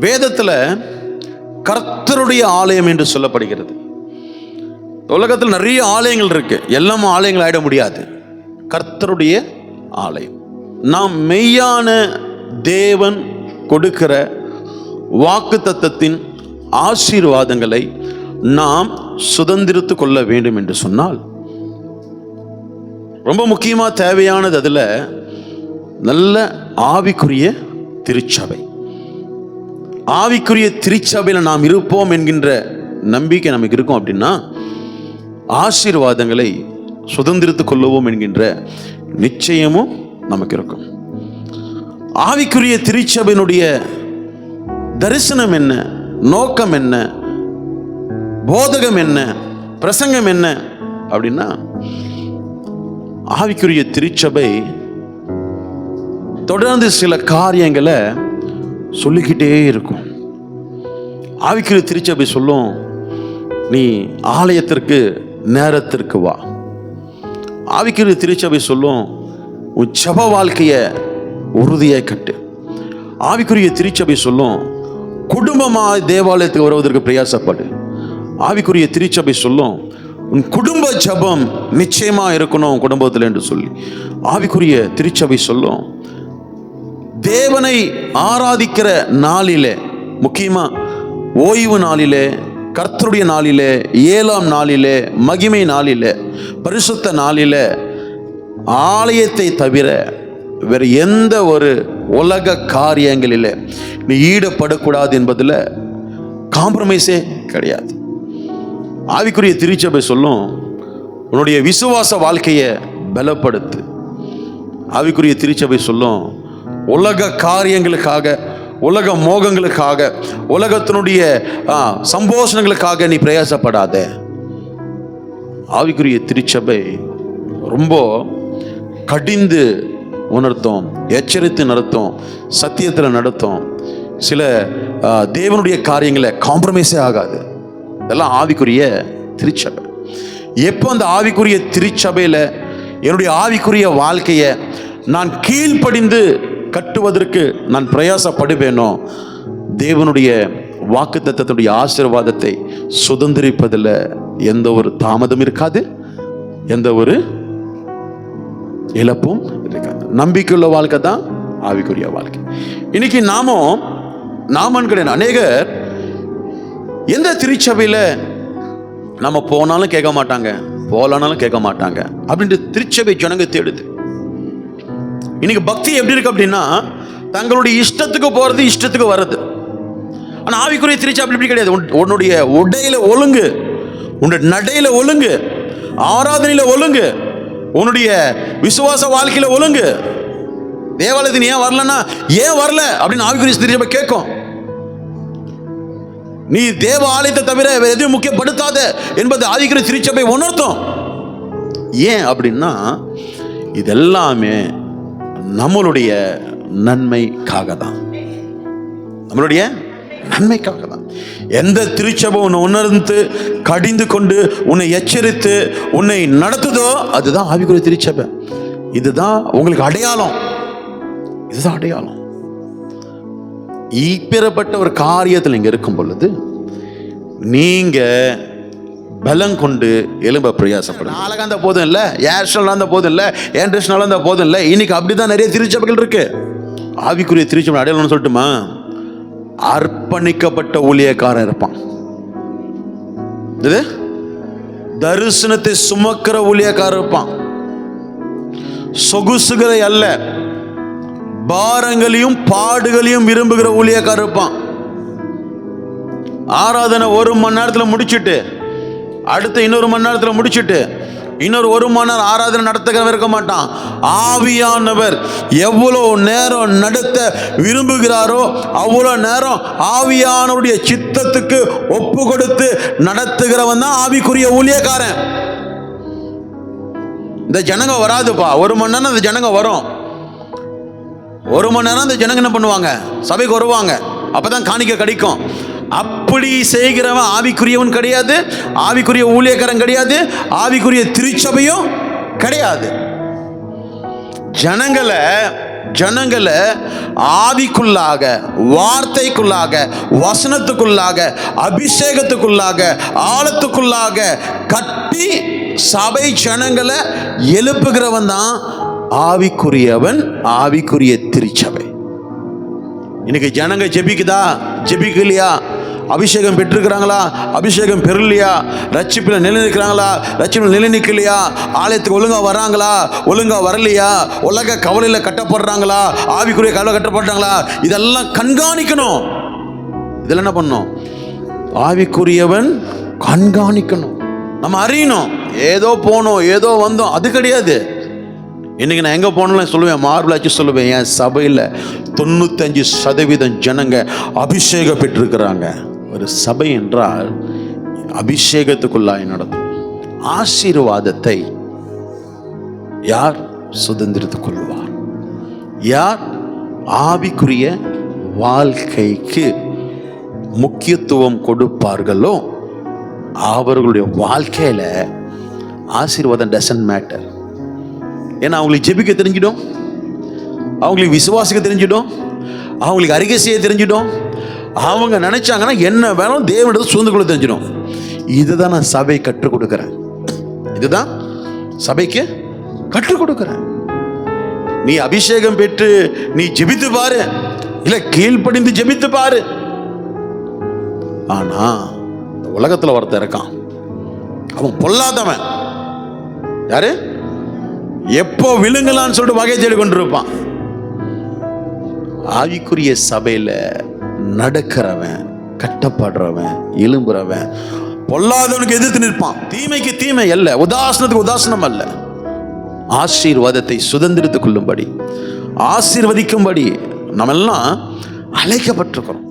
வேதத்தில் கர்த்தருடைய ஆலயம் என்று சொல்லப்படுகிறது. உலகத்தில் நிறைய ஆலயங்கள் இருக்கு. எல்லாம் ஆலயங்கள் ஆயிட முடியாது. கர்த்தருடைய ஆலயம். நாம் மெய்யான தேவன் கொடுக்கிற வாக்கு தத்தத்தின் ஆசீர்வாதங்களை நாம் சுதந்திரித்து கொள்ள வேண்டும் என்று சொன்னால் ரொம்ப முக்கியமாக தேவையானது அதில் நல்ல ஆவிக்குரிய திருச்சபை. ஆவிக்குரிய திருச்சபையில் நாம் இருப்போம் என்கின்ற நம்பிக்கை நமக்கு இருக்கும் அப்படின்னா ஆசீர்வாதங்களை சுதந்திரித்துக் கொள்ளுவோம் என்கின்ற நிச்சயமும் நமக்கு இருக்கும். ஆவிக்குரிய திருச்சபையினுடைய தரிசனம் என்ன? நோக்கம் என்ன? போதகம் என்ன? பிரசங்கம் என்ன? அப்படின்னா ஆவிக்குரிய திருச்சபை தொடர்ந்து சில காரியங்களை சொல்லிக்கிட்டே இருக்கும். ஆவிக்குரிய திருச்சபை சொல்லும் நீ ஆலயத்திற்கு நேரத்திற்கு வா. ஆவிக்கிற திருச்சபை சொல்லும் உன் ஜப வாழ்க்கையை உறுதியை கட்டு. ஆவிக்குரிய திருச்சபை சொல்லும் குடும்பமாக தேவாலயத்துக்கு வருவதற்கு பிரயாசப்படு. ஆவிக்குரிய திருச்சபை சொல்லும் உன் குடும்ப ஜபம் நிச்சயமாக இருக்கணும் குடும்பத்தில் என்று சொல்லி ஆவிக்குரிய திருச்சபை சொல்லும் தேவனை ஆராதிக்கிற நாளிலே முக்கியமா ஓய்வு நாளிலே கர்த்தருடைய நாளிலே ஏழாம் நாளிலே மகிமை நாளிலே பரிசுத்த நாளிலே ஆலயத்தை தவிர வேறு எந்த ஒரு உலக காரியங்களிலே நீ ஈடுபடக்கூடாது என்பதில் காம்ப்ரமைஸே கிடையாது. ஆவிக்குரிய திருச்சபை சொல்லும் உன்னுடைய விசுவாச வாழ்க்கையை பலப்படுத்து. ஆவிக்குரிய திருச்சபை சொல்லும் உலக காரியங்களுக்காக உலக மோகங்களுக்காக உலகத்தினுடைய சம்போஷணங்களுக்காக நீ பிரயாசப்படாத. ஆவிக்குரிய திருச்சபை ரொம்ப கடிந்து உணர்த்தும் எச்சரித்து நடத்தும் சத்தியத்தில் நடத்தும். சில தேவனுடைய காரியங்களை காம்ப்ரமைஸே ஆகாது. இதெல்லாம் ஆவிக்குரிய திருச்சபை. எப்போ அந்த ஆவிக்குரிய திருச்சபையில் என்னுடைய ஆவிக்குரிய வாழ்க்கையை நான் கீழ்ப்படிந்து கட்டுவதற்கு நான் பிரயாசப்படுவேனோ? தேவனுடைய வாக்கு தத்தத்துடைய ஆசீர்வாதத்தை சுதந்திரிப்பதில் எந்த ஒரு தாமதம் இருக்காது. எந்த ஒரு இழப்பும் இருக்காது. நம்பிக்கையுள்ள வாழ்க்கை தான் ஆவிக்குரிய வாழ்க்கை. இன்னைக்கு நாமும் நாமன்களின் அநேகர் எந்த திருச்சபையில் நம்ம போனாலும் கேட்க மாட்டாங்க போகலனாலும் கேட்க மாட்டாங்க. அப்படின்ட்டு திருச்சபை ஜனங்க தேடுது இன்னைக்கு பக்தி எப்படி இருக்கு அப்படின்னா தங்களுடைய இஷ்டத்துக்கு போறது இஷ்டத்துக்கு வர்றது. ஆனால் ஆவிக்குரிய திருச்சி அப்படி இப்படி கிடையாது. உன்னுடைய உடையில ஒழுங்கு உன்னுடைய நடையில ஒழுங்கு ஆராதனையில ஒழுங்கு உன்னுடைய விசுவாச வாழ்க்கையில ஒழுங்கு. தேவாலயத்தின் நீ ஏன் வரலன்னா ஏன் வரல அப்படின்னு ஆவிக்குரிய திருச்சி கேட்கும். நீ தேவ ஆலயத்தை தவிர எதுவும் எதையும் முக்கியப்படுத்தாத என்பது ஆதிக்கிற திருச்சபை உணர்த்தும். ஏன் அப்படின்னா இதெல்லாமே நம்மளுடைய நன்மைக்காக தான் நம்மளுடைய நன்மைக்காக தான் எந்த திருச்சபம் உன்னை உணர்ந்து கடிந்து கொண்டு உன்னை எச்சரித்து உன்னை நடத்துதோ அதுதான் ஆவிக்குரிய திருச்சபை. இதுதான் உங்களுக்கு அடையாளம். இதுதான் அடையாளம். ஈப்பிறப்பட்ட ஒரு காரியத்தில் இங்கே இருக்கும் பொழுது நீங்கள் பலம் கொண்டு எலும்ப பிரயாசப்படும் நாளைக்கு அந்த போதும் இல்லை ஏர்ஷனல் இருந்தால் போதும் இல்லை ஏன்ட்ரஸ்னால இருந்தால் போதும் இல்லை இன்னைக்கு அப்படிதான் நிறைய திருச்சபைகள் இருக்கு. ஆவிக்குரிய திருச்சபை அடையாளம்னு சொல்லட்டுமா? அர்ப்பணிக்கப்பட்ட ஊழியக்காரன் இருப்பான். இது தரிசனத்தை சுமக்கிற ஊழியக்காரன் இருப்பான். சொகுசுகளை அல்ல பாரங்களையும் பாடுகளையும் விரும்புகிற ஊழியக்காரர் இருப்பான். ஆராதனை ஒரு மணி நேரத்தில் முடிச்சுட்டு அடுத்து இன்னொரு மணி நேரத்தில் முடிச்சிட்டு இன்னொரு ஒரு மணி நேரம் ஆராதனை நடத்துகிறவன் இருக்க மாட்டான். ஆவியானவர் எவ்வளோ நேரம் நடத்த விரும்புகிறாரோ அவ்வளோ நேரம் ஆவியானவருடைய சித்தத்துக்கு ஒப்பு கொடுத்து நடத்துகிறவன் தான் ஆவிக்குரிய ஊழியக்காரன். இந்த ஜனங்க வராதுப்பா. ஒரு மணி நேரம் இந்த ஜனங்க வரும். ஒரு மணி நேரம் இந்த ஜனங்க என்ன பண்ணுவாங்க? சபைக்கு வருவாங்க. அப்பதான் காணிக்க கிடைக்கும். அப்படி செய்கிறவன் ஆவிக்குரியவன் கிடையாது ஆவிக்குரிய ஊழியக்காரன் கிடையாது ஆவிக்குரிய திருச்சபையும் கிடையாது. ஜனங்களை ஜனங்களை ஆவிக்குள்ளாக வார்த்தைக்குள்ளாக வசனத்துக்குள்ளாக அபிஷேகத்துக்குள்ளாக ஆழத்துக்குள்ளாக கட்டி சபை ஜனங்களை எழுப்புகிறவன் தான் ஆவிக்குரியவன் ஆவிக்குரிய திருச்சபை. இன்னைக்கு ஜனங்க ஜெபிக்குதா? ஜெபிக்கலையா? அபிஷேகம் பெற்றிருக்கிறாங்களா? அபிஷேகம் பெறலையா? ரட்சிப்பில் நிலைநிற்கிறாங்களா? ரட்சிப்பில் நிலைநிற்கலையா? ஆலயத்துக்கு ஒழுங்காக வராங்களா? ஒழுங்காக வரலையா? உலக கவலையில் கட்டப்படுறாங்களா? ஆவிக்குரிய கவலை கட்டப்படுறாங்களா? இதெல்லாம் கண்காணிக்கணும். இதெல்லாம் என்ன பண்ணும் ஆவிக்குரியவன் கண்காணிக்கணும். நம்ம அறியணும். ஏதோ போனோம் ஏதோ வந்தோம். அது கிடையாது. இன்றைக்கி நான் எங்கே போனாலும் சொல்லுவேன் மார்பிளாச்சு சொல்லுவேன் என் சபையில் தொண்ணூத்தஞ்சு சதவீதம் ஜனங்க அபிஷேகம் பெற்றிருக்கிறாங்க. ஒரு சபை என்றால் அபிஷேகத்துக்குள்ளாய் நடக்கும். ஆசீர்வாதத்தை யார் சுதந்திரத்துக் கொள்வார்? யார் ஆவிக்குரிய வாழ்க்கைக்கு முக்கியத்துவம் கொடுப்பார்களோ அவர்களுடைய வாழ்க்கையில ஆசீர்வாதம் டசன்ட் மேட்டர் ஏன்னா அவங்களுக்கு ஜெபிக்க தெரிஞ்சிடும். அவங்களுக்கு விசுவாசிக்க தெரிஞ்சிடும். அவங்களுக்கு அறிக்கை செய்ய தெரிஞ்சிடும். அவங்க நினைச்சாங்கன்னா என்ன வேணும் தேவனிடத்தை சூழ்ந்து கொள்ள தெரிஞ்சிடும். இதுதான் நான் சபை கற்றுக் கொடுக்குறேன். இதுதான் சபைக்கு கற்றுக் கொடுக்குறேன். நீ அபிஷேகம் பெற்று நீ ஜெபித்து பாரு. இல்ல கீழ்ப்படிந்து ஜெபித்து பாரு. ஆனா இந்த உலகத்துல ஒருத்தன் இருக்கான். அவன் பொல்லாதவன். யாரு? எப்போ விழுங்கலான்னு சொல்லிட்டு வகை தேடி கொண்டிருப்பான். ஆவிக்குரிய சபையில நடக்கிறவன் கட்டப்படுறவன் எலும்புறவன் பொல்லாதவனுக்கு எதிர்த்து நிற்பான். தீமைக்கு தீமை அல்ல உதாசனத்துக்கு உதாசனம் அல்ல. ஆசீர்வாதத்தை சுதந்திரத்துக் கொள்ளும்படி ஆசீர்வதிக்கும்படி நம்ம எல்லாம் அழைக்கப்பட்டிருக்கிறோம்.